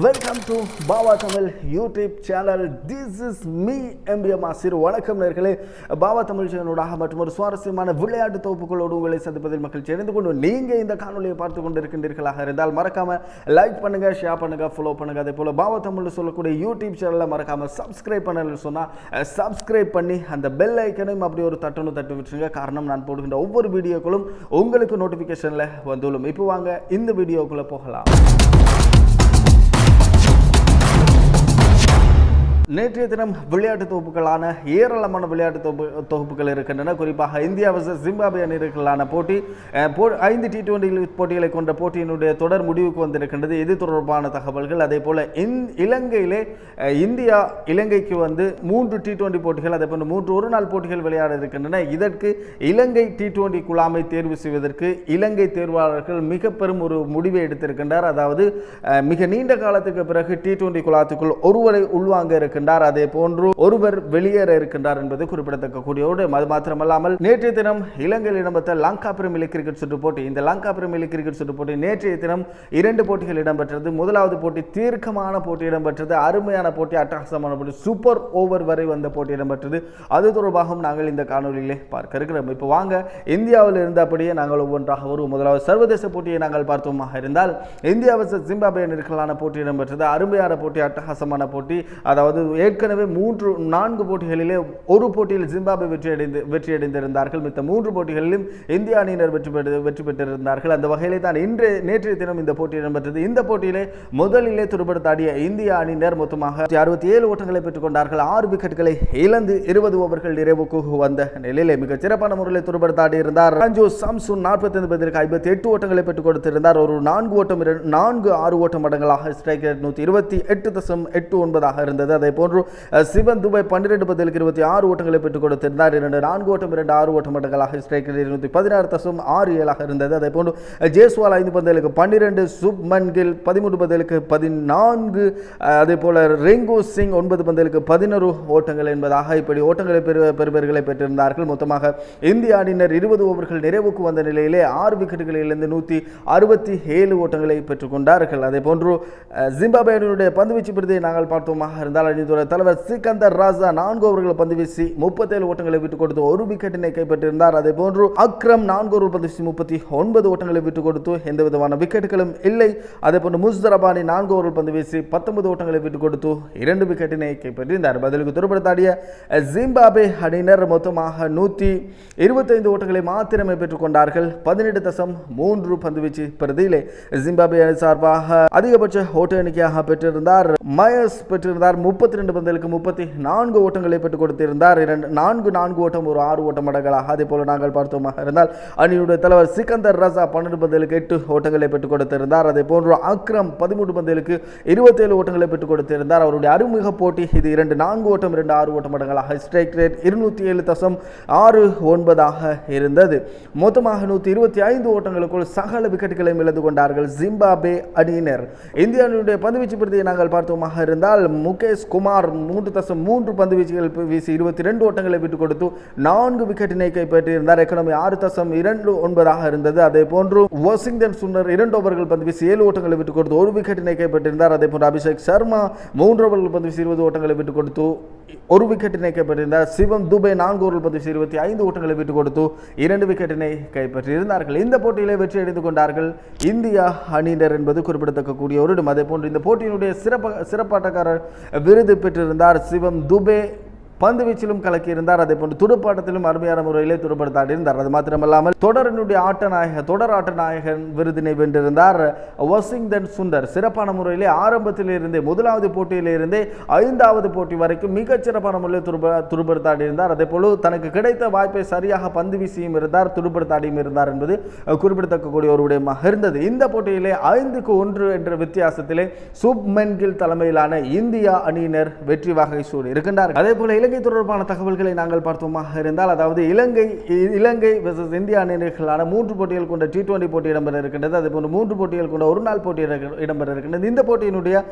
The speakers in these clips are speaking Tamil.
Welcome to Baba Tamil YouTube channel this is me MBM Asir வணக்கம் நேர்களே. பாபா தமிழ் சேனலோடாக மற்றும் ஒரு சுவாரஸ்யமான விளையாட்டு தொகுப்புகளோடு உங்களை சந்திப்பதில் மக்கள் சேர்ந்து கொண்டு நீங்கள் இந்த காணொலியை பார்த்து கொண்டு இருக்கின்றீர்களாக இருந்தால் மறக்காம லைக் பண்ணுங்க ஷேர் பண்ணுங்க ஃபாலோ பண்ணுங்க. அதே போல பாபா தமிழ் சொல்லக்கூடிய யூடியூப் சேனலை மறக்காம சப்ஸ்கிரைப் பண்ணலன்னு சொன்னால் சப்ஸ்கிரைப் பண்ணி அந்த பெல் ஐக்கனையும் அப்படி ஒரு தட்டணும் தட்டு விட்டுருங்க. காரணம் நான் போடுகின்ற ஒவ்வொரு வீடியோக்களும் உங்களுக்கு நோட்டிஃபிகேஷனில் வந்துள்ளோம். இப்போ வாங்க இந்த வீடியோக்குள்ளே போகலாம். நேற்றைய தினம் விளையாட்டு தொகுப்புகளான ஏராளமான விளையாட்டு தொகுப்பு தொகுப்புகள் இருக்கின்றன. குறிப்பாக இந்தியா வர்சஸ் ஜிம்பாபே அணிகளுக்கான போட்டி ஐந்து டி டுவெண்டி போட்டிகளை கொண்ட போட்டியினுடைய தொடர் முடிவுக்கு வந்திருக்கின்றது. இது தொடர்பான தகவல்கள். அதே போல இந் இலங்கையிலே இந்தியா இலங்கைக்கு வந்து மூன்று டி டுவெண்டி போட்டிகள் அதே போன்ற மூன்று ஒரு நாள் போட்டிகள் விளையாட இருக்கின்றன. இதற்கு இலங்கை டி டுவெண்டி குழாமை தேர்வு செய்வதற்கு இலங்கை தேர்வாளர்கள் மிக பெரும் ஒரு முடிவை எடுத்திருக்கின்றார். அதாவது மிக நீண்ட காலத்துக்கு பிறகு டி டுவெண்டி குழாத்துக்குள் ஒருவரை உள்வாங்க இருக்கின்றார். அதே போன்று ஒருவர் வெளியேற இருக்கின்றார் என்பது குறிப்பிடத்தக்க கூடியோடு அது மாத்திரமல்லாமல் நேற்றைய தினம் இலங்கையில் இடம்பெற்ற லங்கா பிரீமியர் லீக் கிரிக்கெட் சுற்று போட்டி இந்த லங்கா பிரீமியர் லீக் கிரிக்கெட் சுற்று போட்டி நேற்றைய தினம் இரண்டு போட்டிகள் இடம்பெற்றது. முதலாவது போட்டி தீர்க்கமான போட்டி இடம்பெற்றது. அருமையான போட்டி அட்டகாசமான போட்டி சூப்பர் ஓவர் வரை வந்த போட்டி இடம்பெற்றது. அது தொடர்பாகவும் நாங்கள் இந்த காணொலியிலே பார்க்க இருக்கிறோம். இப்போ வாங்க இந்தியாவில் இருந்தபடியே நாங்கள் ஒவ்வொன்றாக வருவோம். முதலாவது சர்வதேச போட்டியை நாங்கள் பார்த்தோமாக இருந்தால் இந்தியா வர்சஸ் ஜிம்பாபே நெருக்கலான போட்டி இடம்பெற்றது. அருமையான போட்டி அட்டகாசமான போட்டி. அதாவது ஏற்கனவே மூன்று நான்கு போட்டிகளிலே ஒரு போட்டியில் ஜிம்பாபே வெற்றி அடைந்து வெற்றி அடைந்திருந்தார்கள். மித்த மூன்று போட்டிகளிலும் இந்திய அணியினர் வெற்றி பெற்று வெற்றி பெற்றிருந்தார்கள். அந்த வகையிலே தான் இன்று நேற்றைய தினம் இந்த போட்டி இடம்பெற்றது. இந்த போட்டியிலே முதலிலே துடுப்படுத்தாடிய இந்திய அணியினர் மொத்தமாக அறுபத்தி ஏழு ஓட்டங்களை பெற்றுக் கொண்டார்கள் ஆறு விக்கெட்டுகளை இழந்து இருபது ஓவர்கள் நிறைவுக்கு வந்த நிலையிலே மிக சிறப்பான முறையில் துடுப்படுத்தாடி இருந்தார். ரஞ்சு சாம்சூன் நாற்பத்தி ஐந்து பதிலுக்கு ஐம்பத்தி எட்டு ஓட்டங்களை பெற்றுக் கொடுத்திருந்தார். ஒரு நான்கு ஓட்டம் நான்கு ஆறு ஓட்டம் மடங்களாக ஸ்ட்ரைக் நூற்றி இருபத்தி எட்டு தசம் எட்டு ஒன்பதாக இருந்தது. அதே போன்று சிவன் துபாய் பன்னிரெண்டு பதிலுக்கு இருபத்தி ஆறு ஓட்டங்களை பெற்றுக் கொடுத்திருந்தார் இரண்டு நான்கு ஓட்டம் இரண்டு ஆறு ஓட்டம் மடங்களாக ஸ்ட்ரைக் இருநூத்தி பதினாறு தசம் ஆறு ஏழாக இருந்தது. அதே போன்று ஜேஸ்வால் ஐந்து பந்தலுக்கு பன்னிரெண்டு சுப்மன் கில் பதிமூன்று பந்தலுக்கு பதினான்கு அதே போல ரெங்கு சிங் ஒன்பது பந்தலுக்கு பதினோரு ஓட்டங்கள் என்பதாக இப்படி ஓட்டங்களை பெறு பெறுபவர்களை பெற்றிருந்தார்கள். மொத்தமாக இந்திய அணியினர் இருபது ஓவர்கள் நிறைவுக்கு வந்த நிலையிலே ஆறு விக்கெட்டுகளிலிருந்து நூற்றி அறுபத்தி ஏழு ஓட்டங்களை பெற்றுக்கொண்டார்கள் அதே போன்று ஜிம்பாபே அணியினுடைய பந்துவீச்சு பிரதியை நாங்கள் பார்த்தோமாக இருந்தால் அணித்துறை தலைவர் சிக்கந்தர் ராஜா நான்கு ஓவர்கள் பந்து வீசி முப்பத்தேழு ஓட்டங்களை விட்டுக் கொடுத்து ஒரு விக்கெட்டினை கைப்பற்றியிருந்தார். அதே போன்று அக்ரம் நான்கு ஓவர் பந்து வீசி முப்பத்தி ஒன்பது ஓட்டங்களை விட்டுக் கொடுத்து எந்த விதமான விக்கெட்டுகளும் இல்லை. அதே போன்று முஸ்தரபானி நான்கு ஓவர்கள் பந்து வீசி பத்தொன்பது ஓட்டங்களை விட்டுக் கொடுத்து இரண்டு விக்கெட்டினை கைப்பற்றியிருந்தார். பதிலுக்கு துருப்படுத்தாடிய ஜிம்பாபே அணியினர் மொத்தமாக நூற்றி இருபத்தைந்து ஓட்டங்களை மாத்திரமே பெற்றுக் கொண்டார்கள். பதினெட்டு தசம் மூன்று பந்து வீச்சு பிரதியிலே ஜிம்பாபே அணி சார்பாக அதிகபட்ச ஓட்ட எண்ணிக்கையாக பெற்றிருந்தார். மயஸ் பெற்றிருந்தார் முப்பத்தி முப்பத்தி ரெண்டு பந்தலுக்கு முப்பத்தி நான்கு ஓட்டங்களை பெற்றுக் கொடுத்திருந்தார். இரண்டு நான்கு நான்கு ஓட்டம் ஒரு ஆறு ஓட்டம் மடங்களாக அதே போல நாங்கள் பார்த்தோமாக இருந்தால் அணியுடைய தலைவர் சிக்கந்தர் ரசா பன்னெண்டு பந்தலுக்கு எட்டு ஓட்டங்களை பெற்றுக் கொடுத்திருந்தார். அதே போன்று அக்ரம் பதிமூன்று பந்தலுக்கு இருபத்தேழு ஓட்டங்களை பெற்றுக் கொடுத்திருந்தார். அவருடைய அறிமுக போட்டி இது இரண்டு நான்கு ஓட்டம் இரண்டு ஆறு ஓட்டம் அடங்கலாக. ஸ்ட்ரைக் ரேட் இருநூத்தி ஏழு தசம் ஆறு ஒன்பதாக இருந்தது. மொத்தமாக நூற்றி இருபத்தி ஐந்து ஓட்டங்களுக்குள் சகல விக்கெட்டுகளையும் இழந்து கொண்டார்கள் ஜிம்பாபே அணியினர். இந்திய அணியுடைய பந்துவீச்சு பிரதியை நாங்கள் பார்த்தோமாக இருந்தால் முகேஷ் குமார் குமார் மூன்று தசம் மூன்று பந்து வீச்சுகள் வீசி இருபத்தி ரெண்டு ஓட்டங்களை விட்டுக் கொடுத்து நான்கு விக்கெட்டினை கைப்பற்றியிருந்தார். எக்கனமி ஆறு தசம் இரண்டு ஒன்பதாக இருந்தது. அதே போன்று வாஷிங்டன் சுந்தர் இரண்டு ஓவர்கள் பந்து வீசி ஏழு ஓட்டங்களை விட்டுக் கொடுத்து ஒரு விக்கெட்டினை கைப்பற்றியிருந்தார். அதே போன்று அபிஷேக் சர்மா மூன்று ஓவர்கள் பந்து வீசி இருபது ஓட்டங்களை விட்டுக் கொடுத்து ஒரு விக்கெட்டினை கைப்பற்றியிருந்தார். சிவம் துபே நான்கு ஓவர்கள் பந்து வீசி இருபத்தி ஐந்து ஓட்டங்களை விட்டுக் கொடுத்து இரண்டு விக்கெட்டினை கைப்பற்றியிருந்தார்கள். இந்த போட்டியிலே வெற்றி அடைந்து கொண்டார்கள் இந்தியா அணியினர் என்பது குறிப்பிடத்தக்க கூடிய ஒரு இடம் அதே போன்று இந்த போட்டியினுடைய சிறப்பு சிறப்பாட்டக்காரர் விருது பெற்றிருந்தார் சிவம் துபே. பந்து வீச்சிலும் கலக்கியிருந்தார். அதே போன்று துடுப்பாட்டத்திலும் அருமையான முறையிலே துடுப்படுத்தாடி இருந்தார் அது மாத்திரமல்லாமல் தொடரினுடைய ஆட்ட நாயக தொடர் ஆட்ட நாயகன் விருதினை வென்றிருந்தார். வாஷிங்டன் சுந்தர் சிறப்பான முறையிலே ஆரம்பத்தில் இருந்தே முதலாவது போட்டியிலிருந்தே ஐந்தாவது போட்டி வரைக்கும் மிகச்சிறப்பான முறையில் துடுப துடுப்படுத்தாடியிருந்தார் அதே போல தனக்கு கிடைத்த வாய்ப்பை சரியாக பந்து வீசியும் இருந்தார் துடுப்படுத்தாடியும் இருந்தார் என்பது குறிப்பிடத்தக்கக்கூடிய குறிப்பிடத்தக்க ஒரு விடயமாக இருந்தது. இந்த போட்டியிலே ஐந்துக்கு ஒன்று என்ற வித்தியாசத்திலே சுப்மென் மென்கில் தலைமையிலான இந்தியா அணியினர் வெற்றி வகை சூடி இருக்கின்றார்கள். அதே போல இலங்கை இலங்கை தொடர்பான தகவல்களை நாங்கள் பார்த்தோமாக இருந்தால் அதாவது இலங்கை இலங்கை வெர்சஸ் இந்தியா அணியினர்களான மூன்று போட்டிகள் கொண்ட டி டுவெண்டி போட்டி இடம்பெற இருக்கின்றது. அதுபோன்று மூன்று போட்டிகள் கொண்ட ஒரு நாள் போட்டி இடம்பெற இருக்கின்றது. இந்த போட்டியினுடைய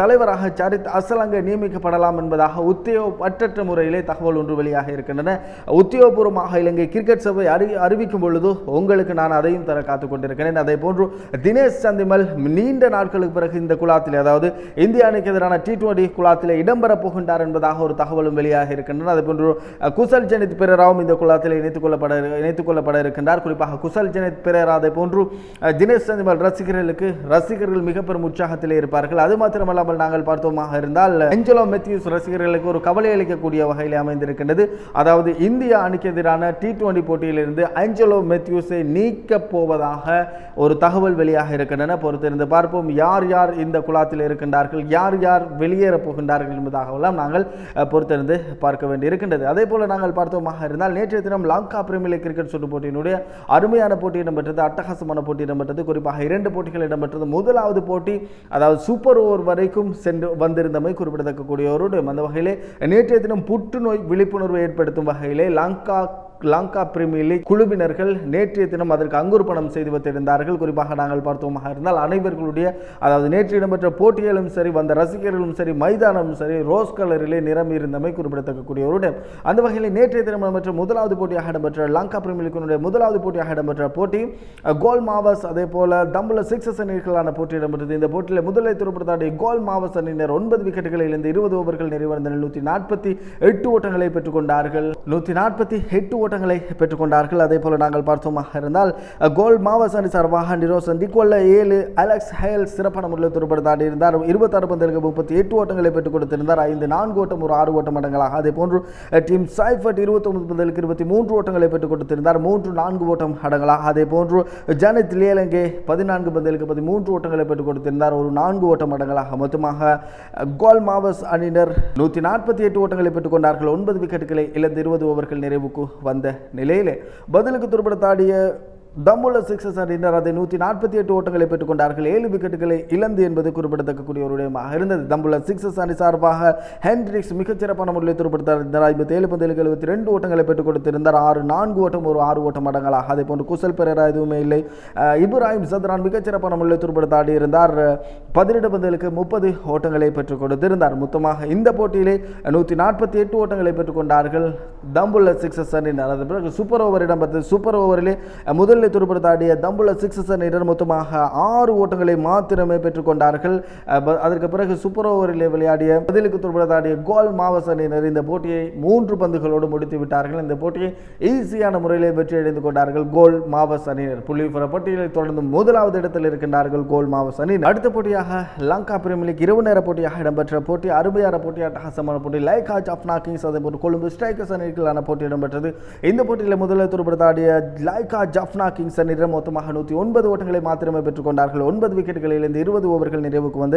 தலைவராக சரித் அசலங்க நியமிக்கப்படலாம் என்பதாக உத்தியோகப்பற்ற முறையிலே தகவல் ஒன்று வெளியாக இருக்கின்றன. உத்தியோகபூர்வமாக இலங்கை கிரிக்கெட் சபை அறி அறிவிக்கும் பொழுது உங்களுக்கு நான் அதையும் தர காத்துக் கொண்டிருக்கிறேன். அதே போன்று தினேஷ் சந்திமல் நீண்ட நாட்களுக்கு பிறகு இந்த குழாத்தில் அதாவது இந்திய அணிக்கு எதிரான டி டுவெண்டி குழாத்தில் இடம்பெற போகின்றார் என்பதாக ஒரு தகவலும் வெளியாக இருக்கின்றன. அதே போன்று குசல் ஜனித் பெரராவும் இந்த குழாத்தில் இணைத்துக் கொள்ளப்பட இணைத்துக் கொள்ளப்பட இருக்கின்றார். குறிப்பாக குசல் ஜனித் பெரேரா அதே போன்று தினேஷ் சந்திமல் ரசிகர்களுக்கு ரசிகர்கள் மிக பெரும் இருப்பார்கள். அது மாத்திரமல்லாமல் நாங்கள் பார்த்தோமாக இருந்தால் ஏஞ்சலோ மெத்யூஸ் ரசிகர்களுக்கு ஒரு கவலை அளிக்கக்கூடிய வகையில் அமைந்திருக்கின்றது. அதாவது இந்திய அணிக்கு எதிரான டி டுவெண்டி போட்டியிலிருந்து ஏஞ்சலோ மெத்யூஸை நீக்கப் போவதாக ஒரு தகவல் வெளியாக இருக்கின்றன. பொறுத்திருந்து பார்ப்போம் யார் யார் இந்த குழாத்தில் இருக்கின்றார்கள் யார் யார் வெளியேறப் போகின்றார்கள் என்பதாகவெல்லாம் நாங்கள் பொறுத்திருந்து பார்க்க வேண்டி இருக்கின்றது. அதே போல் நாங்கள் பார்த்தோமாக இருந்தால் நேற்றைய தினம் லங்கா பிரீமியர் லீக் கிரிக்கெட் சுற்று போட்டியினுடைய அருமையான போட்டி இடம்பெற்றது அட்டகாசமான போட்டி இடம்பெற்றது குறிப்பாக இரண்டு போட்டிகள் இடம்பெற்றது. முதலாவது போட்டி அதாவது சூப்பர் ஓவர் வரைக்கும் சென்று வந்திருந்தமை குறிப்பிடத்தக்க ஒரு அந்த வகையிலே நேற்றைய தினம் புற்றுநோய் விழிப்புணர்வு ஏற்படுத்தும் வகையிலே லங்கா லங்கா பிரீமியர் லீக் குழுவினர்கள் நேற்றைய தினம் அதற்கு அங்குர்பணம் செய்து வைத்திருந்தார்கள். குறிப்பாக நாங்கள் பார்த்தோமாக இருந்தால் அனைவர்களுடைய அதாவது நேற்று இடம்பெற்ற போட்டிகளும் சரி வந்த ரசிகர்களும் சரி மைதானமும் சரி ரோஸ் கலரிலே நிரம்பி இருந்தமை குறிப்பிடத்தக்கக்கூடிய ஒரு இடம். அந்த வகையில் நேற்றைய தினம் இடம்பெற்ற முதலாவது போட்டியாக இடம்பெற்ற லங்கா பிரீமியர் லீக்கினுடைய முதலாவது போட்டியாக இடம்பெற்ற போட்டி கோல் மாவஸ் அதே போல தம்புல சிக்ஸஸ் அணிகளான போட்டி இடம்பெற்றது. இந்த போட்டியில் முதலை துருப்படுத்தாடிய கோல் மாவஸ் அணியினர் ஒன்பது விக்கெட்டுகளில் இருந்து இருபது ஓவர்கள் நிறைவடைந்த நூற்றி நாற்பத்தி எட்டு ஓட்டங்களை பெற்றுக்கொண்டார்கள் நூற்றி நாற்பத்தி எட்டு ஓட்டங்களை பெற்றுக்கொண்டார்கள். அதே போல நாங்கள் பார்த்தோமாக இருந்தால் கோல் மாவஸ் அணி சார்பாக நிரோசன் டிகோல்ல ஏழு அலெக்ஸ் ஹயல் சிறப்பான முறையில் துருப்படுத்தாடி இருந்தார் இருபத்தாறு பந்தலுக்கு முப்பத்தி எட்டு ஓட்டங்களை பெற்றுக் கொடுத்திருந்தார். ஐந்து நான்கு ஓட்டம் ஒரு ஆறு ஓட்டம் அடங்கலாக அதே போன்று டீம் சைஃபர்ட் இருபத்தொன்பது பந்தலுக்கு இருபத்தி மூன்று ஓட்டங்களை பெற்றுக் கொடுத்திருந்தார். மூன்று நான்கு ஓட்டம் அடங்கலாக அதே போன்று ஜானித் லியலங்கே பதினான்கு பந்தலுக்கு பதிமூன்று ஓட்டங்களை பெற்றுக் கொடுத்திருந்தார். ஒரு நான்கு ஓட்டம் அடங்கலாக மொத்தமாக கோல் மாவஸ் அணியினர் நூற்றி நாற்பத்தி எட்டு ஓட்டங்களை பெற்றுக்கொண்டார்கள் ஒன்பது விக்கெட்டுகளை இழந்து இருபது ஓவர்கள் நிறைவுக்கு வந்த நிலையிலே பதிலுக்கு துருப்படுத்தாடிய தம்புள்ள சிக்ஸஸ் அணியினர் அதை நூற்றி நாற்பத்தி எட்டு ஓட்டங்களை பெற்றுக்கொண்டார்கள். ஏழு விக்கெட்டுகளை இழந்து என்பது குறிப்பிடத்தக்கக்கூடிய ஒரு விடயமாக இருந்தது. தம்புள்ள சிக்ஸஸ் அணி சார்பாக ஹென்ட்ரிக்ஸ் மிகச்சிறப்பான முறையில் துருப்படுத்தார் ஐம்பத்தி ஏழு பந்திலுக்கு எழுபத்தி ரெண்டு ஓட்டங்களை பெற்றுக் கொடுத்திருந்தார். ஆறு நான்கு ஓட்டம் ஒரு ஆறு ஓட்டம் அடங்கலாக அதே போன்று குசல் பெரேரா எதுவுமே இல்லை. இப்ராஹிம் சத்ரான் மிகச்சிறப்பான முறையில் துருப்படுத்தாடி இருந்தார். பதினெட்டு பந்தலுக்கு முப்பது ஓட்டங்களை பெற்றுக் கொடுத்திருந்தார். மொத்தமாக இந்த போட்டியிலே நூற்றி நாற்பத்தி எட்டு ஓட்டங்களை பெற்றுக்கொண்டார்கள் தம்புள்ள சிக்ஸஸ் அணியினர் பிறகு சூப்பர் ஓவர் இடம்பெற்றது. சூப்பர் ஓவரிலே முதல் ஓட்டங்களை துருப்படுத்தாடிய தம்புல சிக்ஸஸ் அணியினர் மொத்தமாக ஆறு ஓட்டங்களை மாத்திரமே பெற்றுக்கொண்டார்கள். அதற்கு பிறகு சூப்பர் ஓவரில் விளையாடிய பதிலுக்கு துருப்படுத்தாடிய கோல் மாவஸ் அணியினர் இந்த போட்டியை மூன்று பந்துகளோடு முடித்து விட்டார்கள். இந்த போட்டியை ஈஸியான முறையிலே வெற்றி அடைந்து கொண்டார்கள். கோல் மாவஸ் அணியினர் புள்ளிவிவர பட்டியலை தொடர்ந்து முதலாவது இடத்தில் இருக்கின்றார்கள் கோல் மாவஸ் அணியினர் அடுத்த போட்டியாக லங்கா பிரீமியர் லீக் இரவு நேர போட்டியாக இடம்பெற்ற போட்டி அருமையான போட்டி அட்டகாசமான போட்டி லைக் லைகா ஜப்னா கிங்ஸ் அதே போன்று கொழும்பு ஸ்ட்ரைக்கர்ஸ் அணிகளான போட்டி இடம்பெற்றது. இந்த போட்டியில் முதலில் துருப்படுத்தாடிய லைகா ஜப்னா கிங்ஸ் அணியிடம் மொத்தமாக நூற்றி ஒன்பது ஓட்டங்களை மாத்திரமே பெற்றுக்கொண்டார்கள். ஒன்பது விக்கெட்டுகளிலிருந்து இருபது ஓவர்கள் நிறைவுக்கு வந்த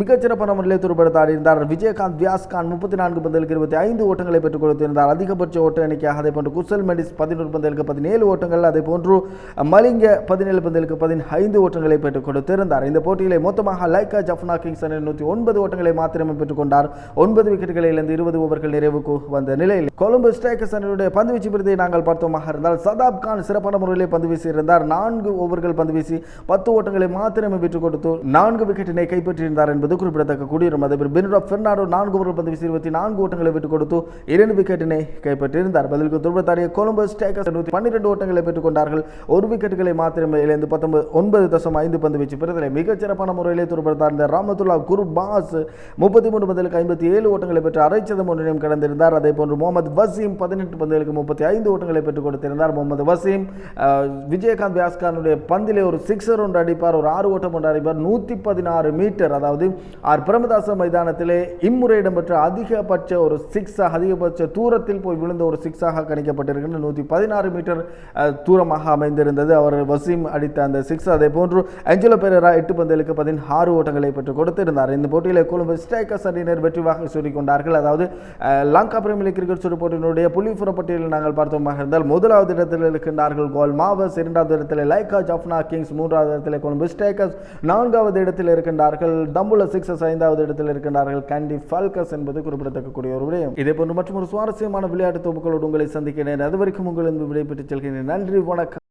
மிகச்சிறப்பான முறையில் துருப்படுத்தாடியிருந்தார் விஜயகாந்த் வியாஸ்கான் முப்பத்தி நான்கு பந்தலுக்கு இருபத்தி ஐந்து ஓட்டங்களை பெற்றுக் கொடுத்திருந்தார். அதிகபட்ச ஓட்ட எண்ணிக்கையாக அதே போன்று குசல் மெடிஸ் பதினோரு பந்தலுக்கு பதினேழு ஓட்டங்கள் அதே போன்று மலிங்க பதினேழு பந்தலுக்கு பதினைந்து ஓட்டங்களை பெற்றுக் கொடுத்திருந்தார். இந்த போட்டியிலே மொத்தமாக லைக்கா ஜஃப்னா கிங்ஸ் அணி நூற்றி ஒன்பது ஓட்டங்களை மாத்திரமே பெற்றுக்கொண்டார் ஒன்பது விக்கெட்டுகளில் இருந்து இருபது ஓவர்கள் நிறைவுக்கு வந்த நிலையில் கொழும்பு ஸ்ட்ரைக்கர்ஸ் அணியுடைய பந்துவீச்சு விருதை நாங்கள் பார்த்தோமாக இருந்தால் சதாப் கான் சிறப்பான முறையில் பந்து வீசியிருந்தார் நான்கு ஓவர்கள் பந்து வீசி பத்து ஓட்டங்களை மாத்திரமே பெற்றுக் கொடுத்து நான்கு விக்கெட்டினை கைப்பற்றியிருந்தார் என்பது குறிப்பிடத்தக்க கூடியிருக்கும் அதே பென்ரோ பெர்னாடோ நான்கு ஓவர்கள் பந்து வீசி இருபத்தி நான்கு ஓட்டங்களை விட்டுக் கொடுத்து இரண்டு விக்கெட்டினை கைப்பற்றியிருந்தார். பதிலுக்கு துருப்பத்தாடிய கொலம்பஸ் ஸ்ட்ரைக்கர்ஸ் நூற்றி பன்னிரெண்டு ஓட்டங்களை பெற்றுக் கொண்டார்கள். ஒரு விக்கெட்டுகளை மாத்திரமே இழந்து பத்தொன்பது ஒன்பது தசம் ஐந்து பந்து வீச்சு பெறுதலை மிகச்சிறப்பான முறையிலே துருப்படுத்தார் இந்த ராமத்துல்லா முப்பத்தி மூணு பந்தலுக்கு ஐம்பத்தி ஏழு ஓட்டங்களை பெற்று அரைச்சதம் ஒன்றையும் கடந்திருந்தார். அதே போன்று முகமது வசீம் பதினெட்டு பந்தலுக்கு முப்பத்தி ஐந்து ஓட்டங்களை பெற்றுக் கொடுத்திருந்தார். முகமது வசீம் விஜயகாந்த் வியாஸ்கானுடைய பந்திலே ஒரு சிக்ஸர் ஒன்று அடிப்பார் ஒரு ஆறு ஓட்டம் ஒன்று அடிப்பார் நூற்றி பதினாறு மீட்டர். அதாவது ஆர். பிரமதாச மைதானத்திலே இம்முறை இடம்பெற்ற அதிகபட்ச ஒரு சிக்ஸாக அதிகபட்ச தூரத்தில் போய் விழுந்த ஒரு சிக்ஸாக கணிக்கப்பட்டிருக்கின்ற நூற்றி பதினாறு மீட்டர் தூரமாக அமைந்திருந்தது. அவர் வசீம் அடித்த அந்த சிக்ஸ். அதே போன்று அஞ்சலோ பெரேரா எட்டு பந்தலுக்கு பதினாறு ஓட்டங்களை பெற்றுக் கொடுத்திருந்தார். இந்த போட்டியில் கொழும்பு ஸ்ட்ரைக்கர்ஸ் அணியினர் வெற்றிவாக சூடிக்கொண்டார்கள். அதாவது லங்கா பிரீமியர் கிரிக்கெட் சுற்று போட்டியினுடைய புள்ளிப்புற பட்டியலில் நாங்கள் பார்த்தோமாக இருந்தால் முதலாவது இடத்தில் இருக்கின்றார்கள் கோல்மா மாவஸ் இரண்டாவது இடத்தில் லைகா ஜப்னா கிங்ஸ் மூன்றாவது இடத்தில் கொழும்பு ஸ்டேக்கர்ஸ். நான்காவது இடத்தில் இருக்கின்றார்கள் தம்புல சிக்ஸஸ் ஐந்தாவது இடத்தில் இருக்கின்றார்கள் கேண்டி ஃபால்கஸ் என்பது குறிப்பிடத்தக்கக்கூடிய ஒரு விடயம். இதே போன்று மற்றும் ஒரு சுவாரஸ்யமான விளையாட்டு தொகுப்புகளோடு உங்களை சந்திக்கிறேன். அது வரைக்கும் உங்களிடம் விடைபெற்று செல்கிறேன் நன்றி வணக்கம்.